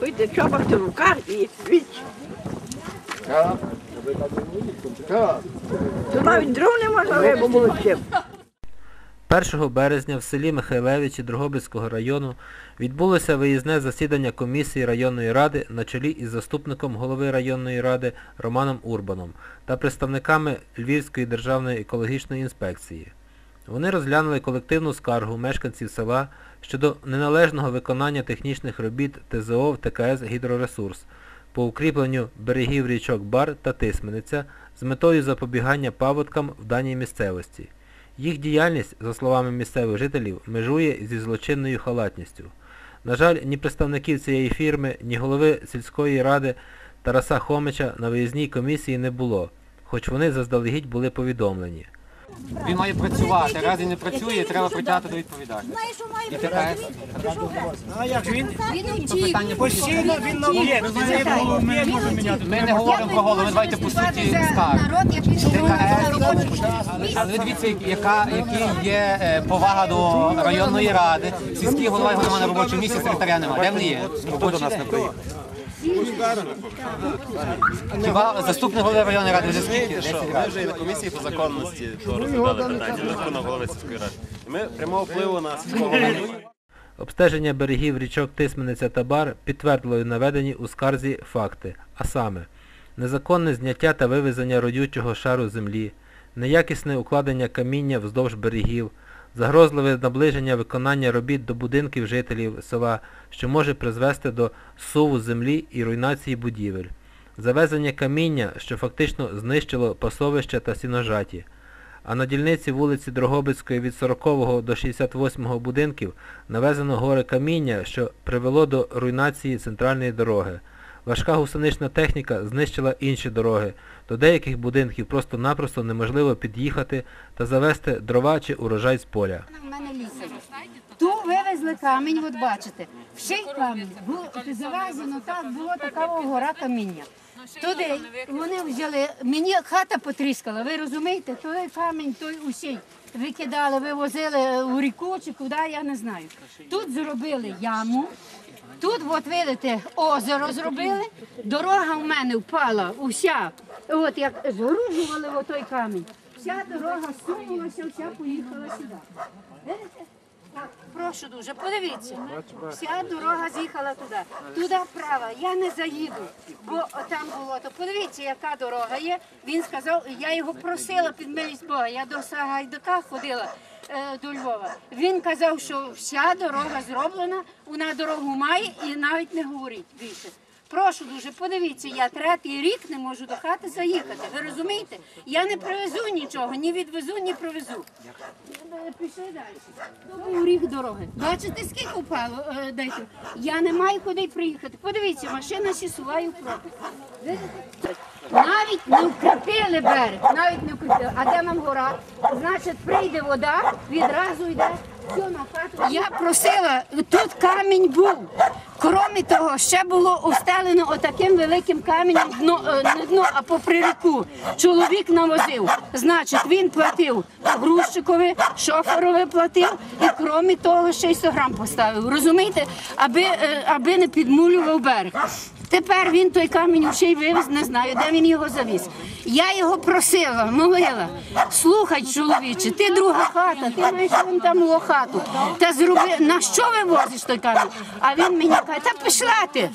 Ходьте чоба в руках і віч. То навіть дров не можна вибути. 1 березня в селі Михайлевичі Дрогобицького району відбулося виїзне засідання комісії районної ради на чолі із заступником голови районної ради Романом Урбаном та представниками Львівської державної екологічної інспекції. Вони розглянули колективну скаргу мешканців села щодо неналежного виконання технічних робіт ТЗО в ТКС «Гідроресурс» по укріпленню берегів річок Бар та Тисмениця з метою запобігання паводкам в даній місцевості. Їх діяльність, за словами місцевих жителів, межує зі злочинною халатністю. На жаль, ні представників цієї фірми, ні голови сільської ради Тараса Хомича на виїзній комісії не було, хоч вони заздалегідь були повідомлені. Він має працювати. Раз він не працює, треба притягти до відповідальності. Знаєш, що має І бути? А як ж він Він утік. Питання постійно він на об'єкт, він не було, ми можемо міняти. Ми не говоримо про голову, ми давайте по суті скарг. Народ, Але ви дивіться, яка, є е, повага до районної ради. Сільський голова його немає на робочому місці, секретаря немає. Де вони є? Хто до нас не приїхав? Хіба заступник голови районної ради вже скільки? Ми вже і на комісії по законності то розглядали питання на рахунок голови сільської ради. І Ми прямого впливу на сільського голову. Обстеження берегів річок Тисмениця та Бар підтвердило наведені у скарзі факти, а саме незаконне зняття та вивезення родючого шару землі, неякісне укладення каміння вздовж берегів, загрозливе наближення виконання робіт до будинків жителів села, що може призвести до суву землі і руйнації будівель, завезення каміння, що фактично знищило пасовища та сіножаті, а на дільниці вулиці Дрогобицької від 40 до 68 будинків навезено гори каміння, що привело до руйнації центральної дороги. Важка гусенична техніка знищила інші дороги. До деяких будинків просто-напросто неможливо під'їхати та завести дрова чи урожай з поля. в мене лісом. Ту вивезли камінь, от бачите. Вший камінь. Було завезено так, було така гора каміння. Туди вони взяли, мені хата потріскала, ви розумієте, той камінь, той усій викидали, вивозили у ріку чи куди, я не знаю. Тут зробили яму, тут, от видите, озеро зробили, дорога в мене впала уся, от як згружували отой камінь. Вся дорога сунулася, вся поїхала сюди. Видите? Прошу дуже, подивіться. Вся дорога з'їхала туди. Туди права, я не заїду, бо там було. То подивіться, яка дорога є. Він сказав, я його просила під милість Бога. Я до Сагайдака ходила е, до Львова. Він казав, що вся дорога зроблена, вона дорогу має і навіть не говорить більше. Прошу дуже, подивіться, я третій рік не можу до хати заїхати. Ви розумієте? Я не привезу нічого, ні відвезу, ні привезу. Е, Пішли далі. То був рік дороги. Бачите, скільки впало? Е, Дайте. Я не маю куди приїхати. Подивіться, машина сісуває пропуск. Навіть не вкріпили берег, навіть не вкріпили. А де нам гора? Значить, прийде вода, відразу йде. Я просила, тут камінь був. Крім того, ще було устелено отаким великим каменем дно, е, не дно, а попри ріку. Чоловік навозив. Значить, він платив грузчикові, шоферові платив і крім того ще й 100 грам поставив. Розумієте? Аби, е, аби не підмулював берег. Тепер він той камінь ще й вивез, не знаю, де він його завіз. Я його просила, молила. Слухай, чоловіче, ти друга хата, ти маєш вон там хату. Та зроби, на що ви возиш той камінь? А він мені каже, та пішла ти.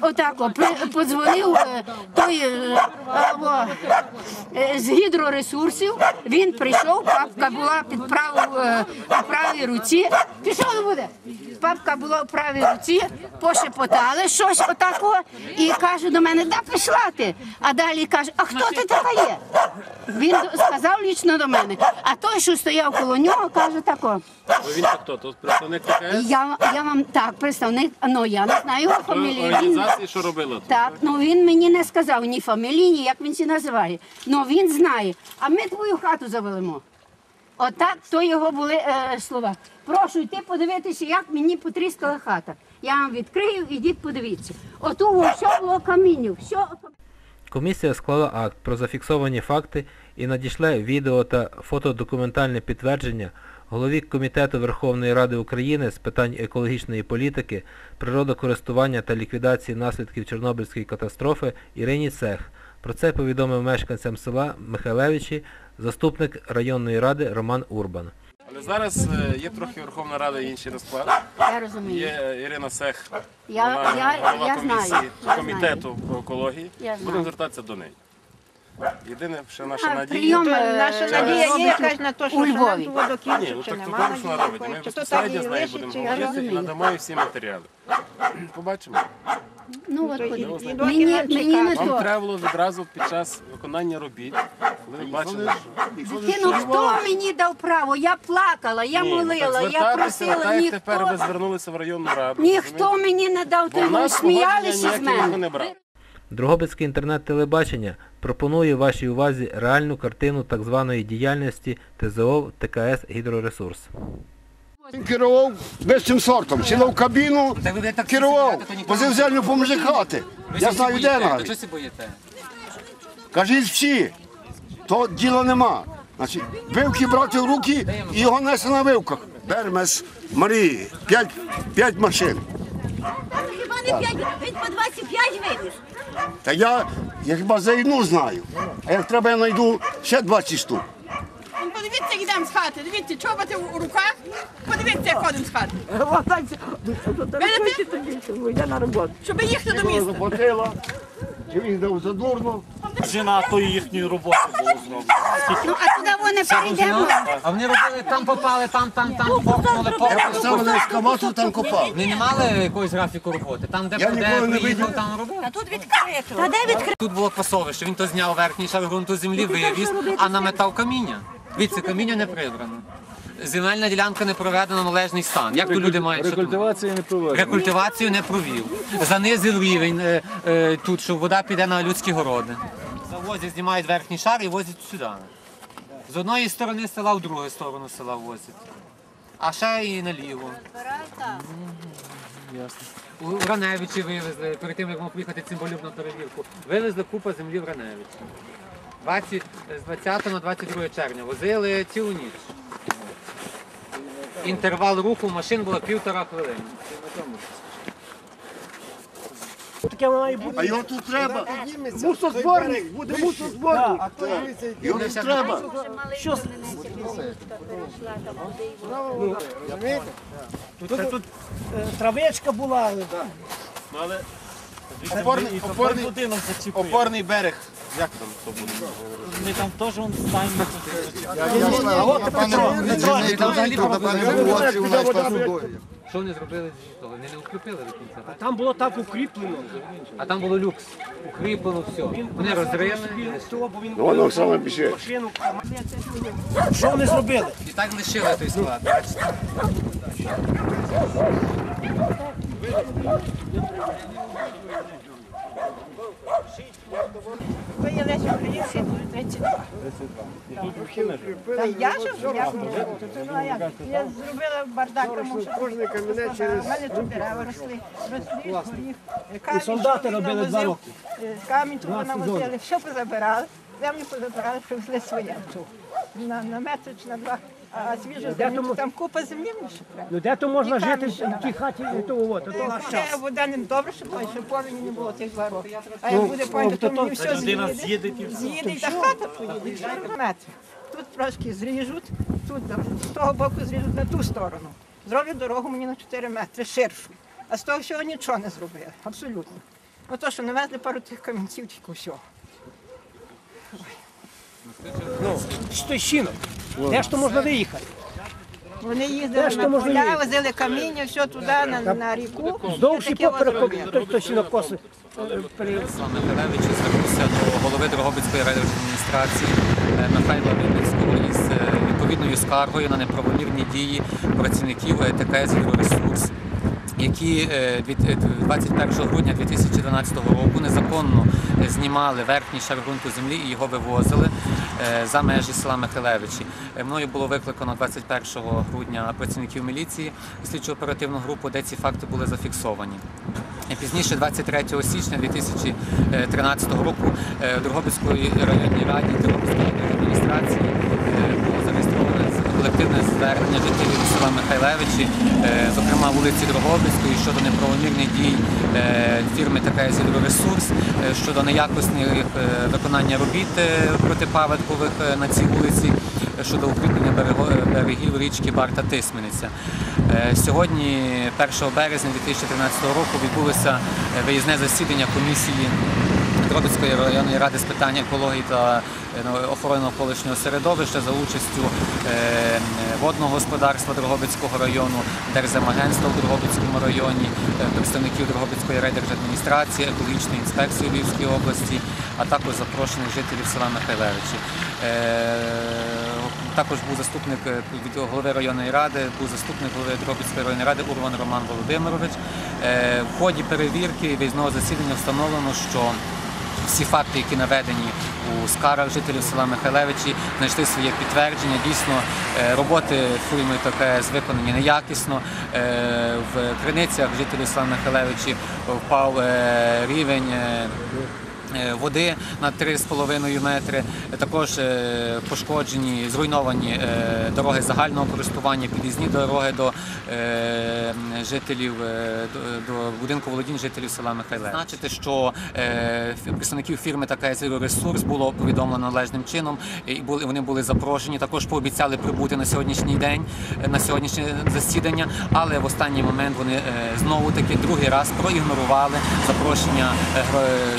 Отак, о, подзвонив е, той е, о, е, з гідроресурсів. Він прийшов, папка була під правою, е, правій руці. Пішов буде. Папка була у правій руці, пошепотали щось отако і каже до мене, да пішла ти. А далі каже, а хто ти така є? Він сказав лічно до мене. А той, що стояв коло нього, каже тако. Ви він хто? Тут представник ТКС? Я, я вам так, представник, ну я не знаю його фамілії. Він, Організації, що робили тут? так, ну він мені не сказав ні фамілії, ні як він це називає. Ну він знає. А ми твою хату завелимо. Отак то його були е, слова. Прошу йти подивитися, як мені потріскала хата. Я вам відкрию, ідіть подивіться. Оту все було каміння, все Комісія склала акт про зафіксовані факти і надішле відео та фотодокументальне підтвердження голові Комітету Верховної Ради України з питань екологічної політики, природокористування та ліквідації наслідків Чорнобильської катастрофи Ірині Цех. Про це повідомив мешканцям села Михайлевичі заступник районної ради Роман Урбан. Але зараз е, є трохи Верховна Рада інший розклад. Я розумію. Є Ірина Сех, Я- вона я- голова я комісії знаю, я комітету по екології. Я. Будемо звертатися до неї. Єдине, що наша надія. прийом, е, наша надія є якась на те, що нам Львові. того Ні, ну чи так що вона робить. Ми Чи то так безпосередньо і з нею лишить, будемо чи говорити і розумію. надамо їй всі матеріали. Побачимо. Ну, от, от, і мені, мені не. Вам то. треба було відразу під час виконання робіт, коли ви бачили, що Ти, ну хто мені дав право? Я плакала, я Ні, ну, так молила, я просила, так як тепер ви ніхто, звернулися в районну раду. ніхто мені не дав, Бо то в й нас погодження сміялися з ніяке ніхто мене. не брав. Дрогобицьке інтернет-телебачення пропонує вашій увазі реальну картину так званої діяльності ТЗО ТКС «Гідроресурс». Він керував вищим сортом, сідав в кабіну, керував, возив землю поможе хати. Я знаю, де навіть. Чого боїте? Кажіть всі, то діла нема. Значить, вивки брати в руки і його несе на вивках. Бермес, Марії, п'ять, п'ять машин. Хіба не 5, він по 25 вивіз. Та я, я хіба за одну знаю. А як треба, я знайду ще 20 штук. Ну, Подивіться, як йдемо з хати. Дивіться, чоботи у руках. Подивіться, як ходимо з хати. Йде на роботу. Щоб їхати до міста. Заплатила, чи він дав задурно. Жена тої їхньої роботи було зроблено. Ну, туди вони перейдемо. А вони робили там попали, там, там, там, покнули, покнули. Ставили ескаватор, там копав. Вони не мали якогось графіку роботи. Там, де Я ніколи не приїхав, видів. там робив. А тут відкрито. Та де відкрито? Тут було квасовище, він то зняв верхній шар ґрунту землі, вивіз, а наметав каміння. Дивіться, каміння не прибрано. Земельна ділянка не проведена в належний стан. Як то люди мають що? Рекультивація не проведена. Рекультивацію не провів. Занизив рівень е, е, тут, що вода піде на людські городи. Завозять, знімають верхній шар і возять сюди. З одної сторони села в другу сторону села возять. А ще і наліво. У в Раневичі вивезли, перед тим як ми поїхати цимбалюб на перевірку, вивезли купа землі в Раневичі. 20, з 20 на 22 червня возили цілу ніч. Інтервал руху машин було півтора хвилини. Таке має бути. А його тут треба. Мусозборник, буде мусозборник. Його тут треба. Що Тут, тут е, травичка була. Ну, але опорний, опорний, опорний берег, як там то буде? Ми там теж вон станемо. А от Петро, Петро, взагалі Там Що вони зробили з того? Вони не укріпили до кінця, так? там було так укріплено. А там було люкс. Укріплено все. Вони розрили Того, бо він Воно саме піше. машину. Що вони зробили? і так лишили той склад. бачите? То є Леся Український, 32. Та я ж я. Я зробила бардак, тому що кожний камінець У мене тут дерева росли, росли, горіх. Камінь, солдати що робили два роки. е, Камінь тут навозили, все позабирали, землю позабирали, привезли своє. На, на метр чи на два. А свіжу землю, там купа землі мені ще треба. Ну де то можна І жити в тій хаті, то от, то наш час. вода не добре, що той, що повені не було тих два роки. А як буде повінь, то мені все з'їде. З'їде і та хата поїде. і метри. Тут трошки зріжуть, тут з того боку зріжуть на ту сторону. Зроблять дорогу мені на 4 метри ширшу. А з того всього нічого не зробили. Абсолютно. Ну то, що навезли пару тих камінців, тільки всього. Стойщинок. Де ж то можна виїхати? Вони їздили ж на можна поля, возили каміння, все туди, на, на ріку. Здовж і Таке от поперек, робили. стойщинок коси. Слава Михайлович звернувся до голови Дрогобицької райдержадміністрації е, Михайла Вінницького із е, відповідною скаргою на неправомірні дії працівників е, ТКС «Гідроресурс», які е, е, 21 грудня 2012 року незаконно е, знімали верхній шар ґрунту землі і його вивозили е, за межі села Михайлевичі. Е, Мною було викликано 21 грудня працівників міліції і слідчо-оперативну групу, де ці факти були зафіксовані. Е, Пізніше, 23 січня 2013 року, е, в районній раді Дрогобицької адміністрації райдержадміністрації е, було зареєстроване колективне звернення жителів села Михайлевичі, е, зокрема вулиці Дрогобицької, щодо неправомірних дій е, фірми ТКС «Гідроресурс», е, щодо неякісних виконання робіт протипаводкових на цій вулиці, щодо укріплення берегів річки Барта Тисмениця. Е, Сьогодні, 1 березня 2013 року, відбулося е, виїзне засідання комісії Дрогобицької районної ради з питань екології та е, ну, охорони навколишнього середовища за участю водного господарства Дрогобицького району, Держземагентства в Дрогобицькому районі, представників Дрогобицької райдержадміністрації, екологічної інспекції Львівської області, а також запрошених жителів села Михайлевичі. Е, Також був заступник е, голови районної ради, був заступник голови Дрогобицької районної ради Урван Роман Володимирович. Е, В ході перевірки виїзного засідання встановлено, що всі факти, які наведені у скарах жителів села Михайлевичі, знайшли своє підтвердження. Дійсно, е, роботи фірми ТКС виконані неякісно. Е, В криницях жителів села Михайлевичі впав е, рівень. Е, Води на 3,5 метри, також е, пошкоджені, зруйновані е, дороги загального користування, під'їзні дороги до жителів до, будинку володінь жителів села Михайле. Значити, що представників фірми така ресурс було повідомлено належним чином, і були вони були запрошені. Також пообіцяли прибути на сьогоднішній день, на сьогоднішнє засідання, але в останній момент вони знову таки другий раз проігнорували запрошення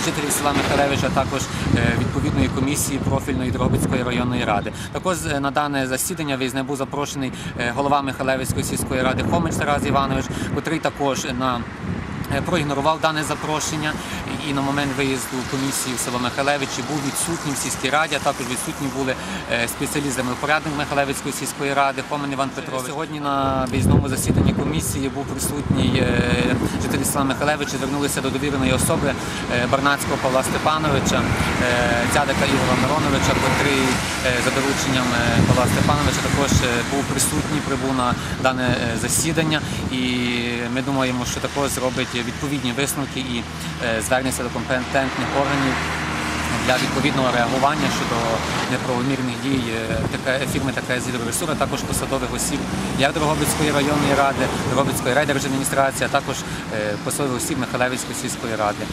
жителів села Михайлевича, а також е, відповідної комісії профільної Дрогобицької районної ради. Також е, на дане засідання виїзне був запрошений е, голова Михайлевської сільської ради Хомич Тарас Іванович, котрий також на проігнорував дане запрошення і на момент виїзду комісії в село Михайлевичі був відсутній в сільській раді, а також відсутні були е, спеціаліст землепорядник Михайлевицької сільської ради Хомен Іван Петрович. Сьогодні на виїзному засіданні комісії був присутній е, жителі села Михайлевичі, звернулися до довіреної особи е, Барнацького Павла Степановича, е, дядика Ігора Мироновича, котрий е, за дорученням е, Павла Степановича також е, був присутній, прибув на дане е, засідання. І ми думаємо, що також зробить відповідні висновки і е, звернеться до компетентних органів для відповідного реагування щодо неправомірних дій е, фірми така «Зілресур», а також посадових осіб як Дрогобицької районної ради, Дрогобицької райдержадміністрації, а також е, посадових осіб Михайлевицької сільської ради.